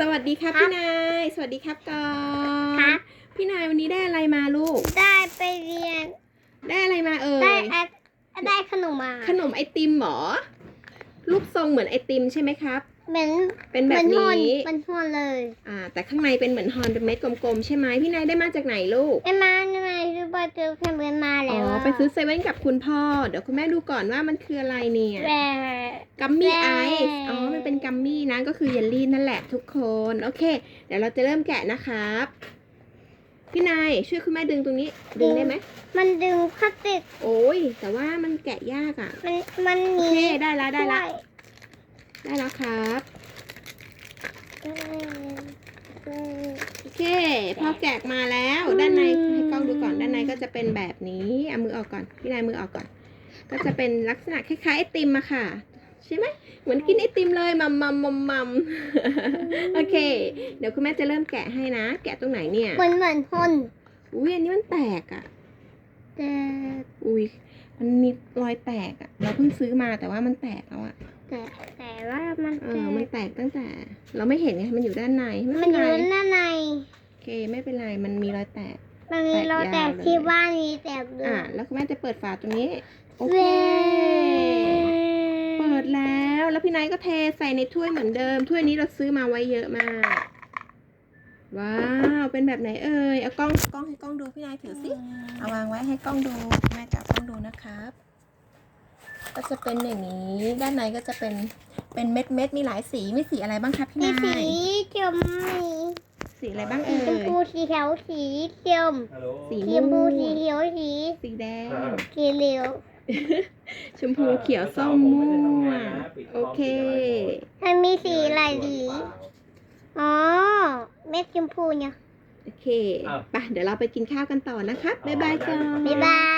สวัสดีครับครับ พี่นาย สวัสดีครับก่อนครับ พี่นายวันนี้ได้อะไรมาลูก ได้ไปเรียน ได้อะไรมาเอ่ได้ย อะได้ขนมมาขนมไอติมเหรอ รูปทรงเหมือนไอติมใช่ไหมครับ เหมือนเป็นแบบเหมือนนี้ฮอนเป็นฮอนเลยอ่า แต่ข้างในเป็นเหมือนฮอนเป็นเม็ดกลมๆใช่ไหมพี่นายได้มาจากไหนลูก ไอ้มาไอ้มาซื้อบอ เจอแคมเบนมาอ๋แล้วอไปซื้อเซเว่นกับคุณพ่อ เดี๋ยวคุณแม่ดูก่อนว่ามันคืออะไรเนี่ย แหว กัมมี่แย่ไอซ์อ๋อ มันเป็นกัมมี่นะ ก็คือเยลลี่นั่นแหละทุกคน โอเค เดี๋ยวเราจะเริ่มแกะนะครับ พี่นายช่วยคุณแม่ดึงตรงนี้ ดึงได้ไหม มันดึงพลาสติก โอ้ย แต่ว่ามันแกะยากอะ มัน มันหโอนีเค ได้แล้วได้แล้ววยได้แล้วครับอืมอืมโอเค พอแกะมาแล้ว ด้านในให้ กล้องดูก่อนด้านในก็จะเป็นแบบนี้เอามือออกก่อน พี่นายมือออกก่อน ก็จะเป็นลักษณะคล้ายๆไอติมอะค่ะ ใช่ไหมเหมือนกินไอติมเลยมัมมัมมัมมัมโอเค เดี๋ยวคุณแม่จะเริ่มแกะให้นะ แกะตรงไหนเนี่ยเหมือนเหมือนฮอนอุ้ยอันนี้มันแตกอะแต่อุ้ยมันมีรอยแตกอะเราเพิ่งซื้อมาแต่ว่ามันแตกแล้วอะแต่แต่ว่ามันเออมันแตกตั้งแต่ เราไม่เห็นไงมันอยู่ด้านในไม่มัเป็นนอไรยู่ด้านใน โอเค ไม่เป็นไร มันมีรอยแตก มันมีรอยแตแต่กยาวเลยที่บ้านนี้แต่ด้วอะยแล้วคุณแม่จะเปิดฝาตรงนี้โอเคเว้เปิดแล้ว แล้วพี่ไนท์ก็เทใส่ในถ้วยเหมือนเดิม ถ้วยนี้เราซื้อมาไว้เยอะมาก ว้าว เป็นแบบไหนเอ่ย เอากล้องกล้องให้กล้องดูพี่ไนท์ถือสิ เอาวางไว้ให้กล้องดูแม่จับกล้องดูนะครับ ก็จะเป็นอย่างนี้ ด้านในก็จะเป็นเป็นเม็ดเม็ดๆมีหลายสี มีสีอะไรบ้างครับพี่มีนายสีเขียวมี สีอะไรบ้างสีเอ่ชมย พูสีเขียวสีเขียวฮัลโหลสีสี ชมพูสีเขียวสีสีแดง สีเหลืองชมพูเขียวส้มม่วงโอเค มันมีสีอะไรดีอ๋อเม็ดชมพูเนี่ยโอเค ไป เดี๋ยวเราไปกินข้าวกันต่อนะครับบ๊ายบายก่อนบ๊ายบาย